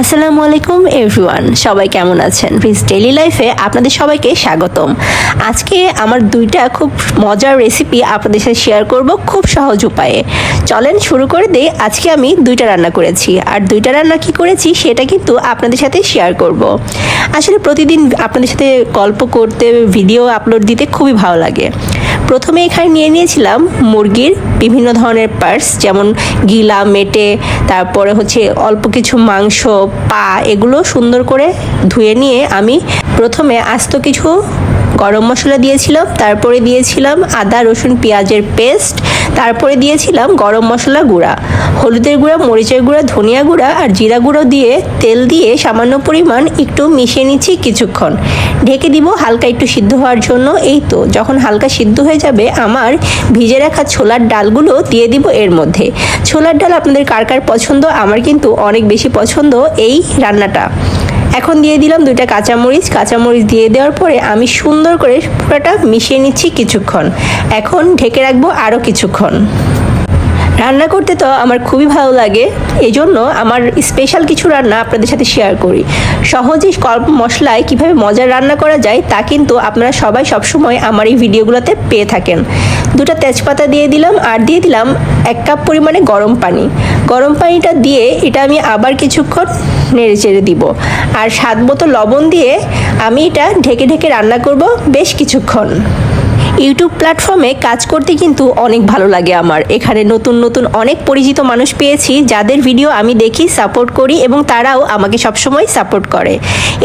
আসসালামু আলাইকুম এভরিওয়ান সবাই কেমন আছেন? প্লিজ ডেইলি লাইফে আপনাদের সবাইকে স্বাগতম। আজকে আমার দুইটা খুব মজার রেসিপি আপনাদের সাথে শেয়ার করব খুব সহজ উপায়ে। চলেন শুরু করে দিই। আজকে আমি দুইটা রান্না করেছি। আর দুইটা রান্না কি করেছি সেটা কিন্তু আপনাদের সাথে শেয়ার করব। আসলে প্রতিদিন আপনাদের সাথে গল্প করতে ভিডিও আপলোড দিতে খুবই ভালো লাগে। প্রথমে এখানে নিয়ে নিয়েছিলাম মুরগির বিভিন্ন ধরনের পার্টস যেমন গিলা, মেটে, তারপরে হচ্ছে অল্প কিছু মাংস, পা, এগুলো সুন্দর করে ধুয়ে নিয়ে আমি প্রথমে আস্ত কিছু গরম মশলা দিয়েছিলাম, তারপরে দিয়েছিলাম আদা, রসুন, পেঁয়াজের পেস্ট, তারপরে দিয়েছিলাম গরম মশলা গুঁড়া। হলুদের গুঁড়া, মরিচের গুঁড়া, ধনিয়া গুঁড়া আর জিরা গুঁড়ো দিয়ে তেল দিয়ে সামান্য পরিমাণ একটু মিশিয়ে নিচ্ছি কিছুক্ষণ। ঢেকে দিব হালকা একটু সিদ্ধ হওয়ার জন্য। এই তো, যখন হালকা সিদ্ধ হয়ে যাবে, আমার ভিজে রাখা ছোলার ডালগুলো দিয়ে দিব এর মধ্যে। ছোলার ডাল আপনাদের কার কার পছন্দ? আমার কিন্তু অনেক বেশি পছন্দ এই রান্নাটা। এখন দিয়ে দিলাম দুইটা কাঁচামরিচ। কাঁচামরিচ দিয়ে দেওয়ার পরে আমি সুন্দর করে পুরোটা মিশিয়ে নিচ্ছি কিছুক্ষণ। এখন ঢেকে রাখব আরও কিছুক্ষণ। রান্না করতে তো আমার খুবই ভালো লাগে এই জন্য আমার স্পেশাল কিছু রান্না আপনাদের সাথে শেয়ার করি। সহজে অল্প মশলায় কীভাবে মজার রান্না করা যায় তা কিন্তু আপনারা সবাই সবসময় আমার এই ভিডিওগুলোতে পেয়ে থাকেন। দুটো তেজপাতা দিয়ে দিলাম আর দিয়ে দিলাম এক কাপ পরিমাণে গরম পানি। গরম পানিটা দিয়ে এটা আমি আবার কিছুক্ষণ নেড়ে চেড়ে দিব। আর স্বাদ মতো লবণ দিয়ে আমি এটা ঢেকে ঢেকে রান্না করব বেশ কিছুক্ষণ। ইউটিউব প্ল্যাটফর্মে কাজ করতে কিন্তু অনেক ভালো লাগে আমার। এখানে নতুন নতুন অনেক পরিচিত মানুষ পেয়েছি, যাদের ভিডিও আমি দেখি সাপোর্ট করি এবং তারাও আমাকে সবসময় সাপোর্ট করে।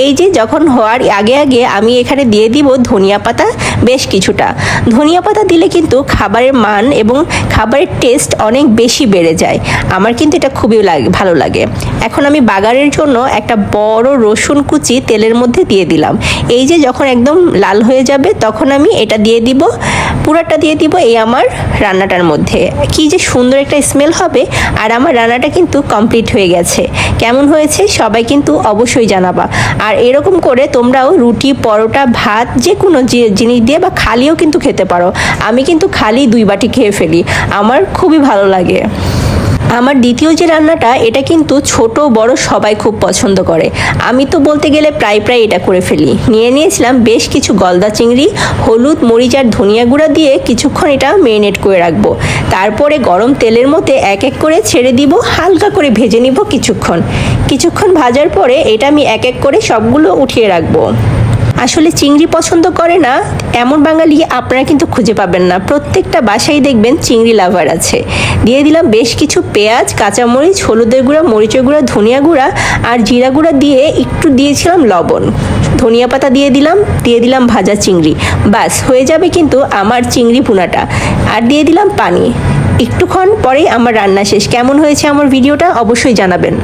এই যে যখন হওয়ার আগে আগে আমি এখানে দিয়ে দিব ধনিয়া পাতা, বেশ কিছুটা। ধনিয়া পাতা দিলে কিন্তু খাবারের মান এবং খাবারের টেস্ট অনেক বেশি বেড়ে যায়। আমার কিন্তু এটা খুবই লাগে, ভালো লাগে। এখন আমি বাগারের জন্য একটা বড় রসুন কুচি তেলের মধ্যে দিয়ে দিলাম। এই যে যখন একদম লাল হয়ে যাবে, তখন আমি এটা দিয়ে দিব পুরাটা দিয়ে দিব এই আমার রান্নাটার মধ্যে। কি যে সুন্দর একটা স্মেল হবে, আর আমার রান্নাটা কিন্তু কমপ্লিট হয়ে গেছে। কেমন হয়েছে সবাই কিন্তু অবশ্যই জানাবা। আর এরকম করে তোমরাও রুটি, পরোটা, ভাত যে কোনো জিনিস দিয়ে বা খালিও কিন্তু খেতে পারো। আমি কিন্তু খালি দুই বাটি খেয়ে ফেলি। আমার খুবই ভালো লাগে। আমার দ্বিতীয় যে রান্নাটা, এটা কিন্তু ছোট, বড় সবাই খুব পছন্দ করে। আমি তো বলতে গেলে প্রায় প্রায় এটা করে ফেলি। নিয়ে নিয়েছিলাম বেশ কিছু গলদা চিংড়ি, হলুদ, মরিচ আর ধনিয়া গুঁড়া দিয়ে কিছুক্ষণ এটা মেরিনেট করে রাখব। তারপরে গরম তেলের মধ্যে এক এক করে ছেড়ে দিব, হালকা করে ভেজে নিব কিছুক্ষণ। কিছুক্ষণ ভাজার পরে এটা আমি এক এক করে সবগুলো উঠিয়ে রাখব। আসলে চিংড়ি পছন্দ করে না, এমন বাঙালি আপনারা কিন্তু খুঁজে পাবেন না। প্রত্যেকটা বাসায় দেখবেন চিংড়ি লাভার আছে। দিয়ে দিলাম বেশ কিছু পেঁয়াজ, কাঁচামরিচ, হলুদের গুঁড়া, মরিচের গুঁড়া, ধনিয়া গুঁড়া আর জিরা গুঁড়া দিয়ে একটু দিয়েছিলাম লবণ। ধনিয়া পাতা দিয়ে দিলাম দিয়ে দিলাম ভাজা চিংড়ি। বাস, হয়ে যাবে কিন্তু আমার চিংড়ি ভুনাটা। আর দিয়ে দিলাম পানি। একটুক্ষণ পরেই আমার রান্না শেষ। কেমন হয়েছে আমার ভিডিওটা অবশ্যই জানাবেন।